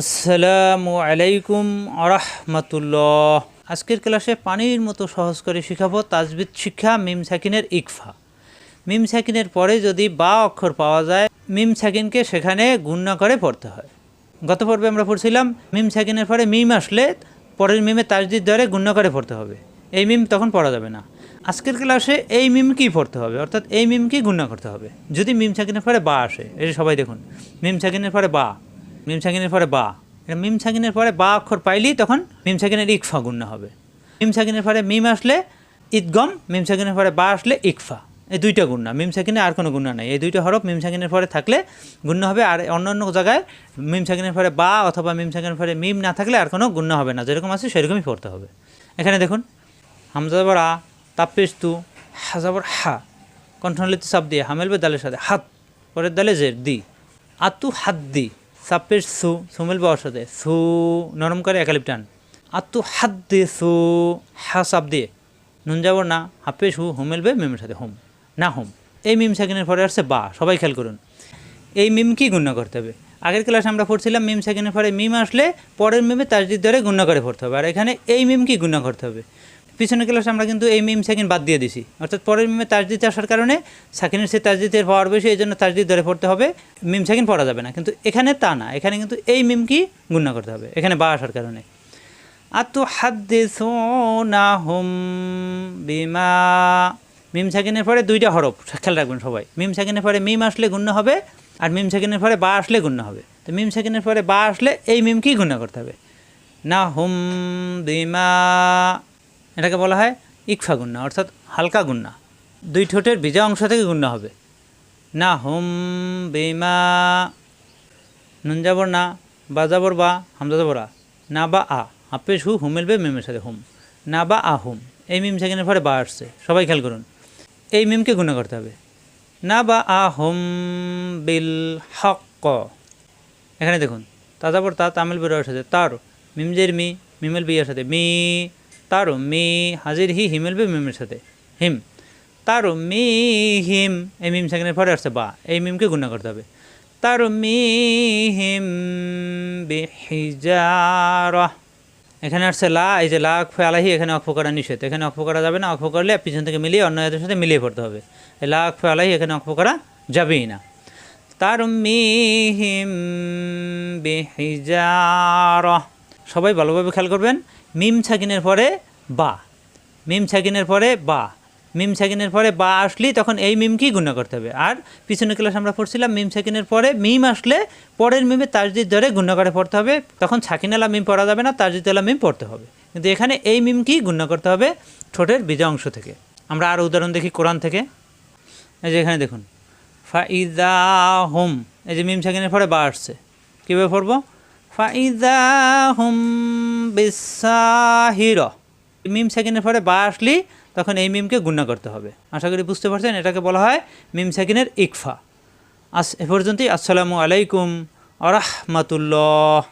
আসসালামু আলাইকুম আরহামতুল্লাহ। আজকের ক্লাসে পানির মতো সহজ করে শিখাবো তাজবিদ শিক্ষা মিম সাকিনের ইকফা। মিম সাকিনের পরে যদি বা অক্ষর পাওয়া যায়, মিম সাকিনকে সেখানে গুণনা করে পড়তে হয়। গত পর্বে আমরা পড়ছিলাম, মিম সাকিনের পরে মিম আসলে পরের মিমে তাজদিদ ধরে গুণনা করে পড়তে হবে। এই মিম তখন পড়া যাবে না। আজকের ক্লাসে এই মিমকেই পড়তে হবে? অর্থাৎ এই মিমকেই গুণনা করতে হবে। যদি মিম সাকিনের পরে বা আসে এটা সবাই দেখুন, মিম সাকিনের পরে বা মিম সাকিনের পরে বা। এটা মিম সাকিনের পরে বা অক্ষর পাইলেই তখন মিম সাকিনের ইকফা গুণ্য হবে। মিম সাকিনের পরে মিম আসলে ঈদগম, মিম সাকিনের পরে বা আসলে ইকফা। এই দুইটা গুণনা মিম সাকিনে আর কোনো গুণনা নেই। এই দুইটা হরফ মিম সাকিনের পরে থাকলে গুণ্য হবে আর অন্য অন্য জায়গায় মিম সাকিনের পরে বা অথবা মিম সাকিনের পরে মিম না থাকলে আর কোনো গুণ্য হবে না। যেরকম আছে সেরকমই পড়তে হবে। এখানে দেখুন, হামজাবর আ তাপ্পেস তু হাজাবর হা কণ্ঠনালিত চাপ দিয়ে হামেলবে দালের সাথে হাত, পরের দালে জের, দি। আতু হাত দি। সাপের সু, সুমেল বাবার সাথে, সু, নরম করে একালিপ টান আতু হাত দিয়ে সু, হা সাপ দিয়ে। নুন যাবর না, হাপে সু হুমেলবে মিমের সাথে, হোম, না হোম। এই মিম সেকেন্ডের পরে আসছে বা, সবাই খেয়াল করুন। এই মিম কি গুণ্য করতে হবে? আগের ক্লাসে আমরা পড়ছিলাম মিম সেকেন্ডের পরে মিম আসলে পরের মিমে তাজদিদ ধরে গুণ্য করে পড়তে হবে। আর এখানে এই মিম কি গুণ্য করতে হবে? পিছনের ক্লাসে আমরা কিন্তু এই মিম সেকেন্ড বাদ দিয়ে দিছি। অর্থাৎ পরের মিমে তাজদিদ আসার কারণে সাকিনের সে তাজদিদের পাওয়ার বেশি, এই জন্য তাজদিদ ধরে পড়তে হবে। মিম সেকেন্ড পড়া যাবে না। কিন্তু এখানে তা না। এখানে কিন্তু এই মিম কি গুণ্য করতে হবে। এখানে বা আসার কারণে। আতু হাদ্দিসুনা হুম বিমা। মিম সাকিনের পরে দুইটা হরফ, খেয়াল রাখবেন সবাই। মিম সাকিনের পরে মিম আসলে গুণ্য হবে আর মিম সাকিনের পরে বা আসলে গুণ্য হবে। তো মিম সাকিনের পরে বা আসলে এই মিম কি গুণ্য করতে হবে? না হুম বিমা। এটাকে বলা হয় ইকফা গুন্না, অর্থাৎ হালকা গুন্না। দুই ঠোঁটের বিজা অংশ থেকে গুন্না হবে। না হুম বেমা নুন যাবর না, বা যাবর বা, হামজা যাবর না বা আ, হাফেজ হু হুমেলবে মেমের সাথে হুম। না বা আ হুম, এই মিম সেখানে পরে বা আসছে। সবাই খেয়াল করুন। এই মিমকে গুণা করতে হবে। না বা আ হুম বিল হক। এখানে দেখুন তাজাবর তা, তামিল বেরোয়ার সাথে, তার মিমজের মি, মিমেল বিয়ার সাথে, মি তারও মি হাজির হি হিমেল বি মিমের সাথে। হিম। তারও মি হিম। এই মিম সেখানে পরে আসছে, বা। এই মিমকে গুণা করতে হবে। তারও মি হিম এখানে আসছে লা, এই যে লা অক্ষ আলাহি এখানে অক্ষ করা নিষেধ। এখানে অক্ষ করা যাবে না অক্ষ করলে পিছন থেকে মিলিয়ে অন্য এদের সাথে মিলিয়ে পড়তে হবে। এই লা অক্ষ আলাহি এখানে অক্ষ করা যাবেই না। তার মিহিম বিহিজার। সবাই ভালোভাবে খেয়াল করবেন। মিম ছাকিনের পরে বা। মিম ছাকিনের পরে বা। মিম ছাকিনের পরে বা আসলেই তখন এই মিমকেই গুণা করতে হবে। আর পিছনের ক্লাস আমরা পড়ছিলাম, মিম ছাকিনের পরে মিম আসলে পরের মিমে তাজদিদ ধরে গুণা করে পড়তে হবে। তখন ছাকিনালা মিম পড়া যাবে না তাজদিদালা মিম পড়তে হবে। কিন্তু এখানে এই মিমকেই গুণা করতে হবে ঠোঁটের বীজা অংশ থেকে। আমরা আরও উদাহরণ দেখি কোরআন থেকে। এই যে এখানে দেখুন। ফাইদা হোম। এই যে মিম ছাকিনের পরে বা আসছে। কীভাবে পড়ব? ফাইদা হুম মিম সেকেন্ডের পরে বা আসলি, তখন এই মিমকে গুণা করতে হবে। আশা করি বুঝতে পারছেন, এটাকে বলা হয় মিম সেকেন্ডের ইকফা। আস এ পর্যন্তই, আসসালামু আলাইকুম আরহামাতুল্লাহ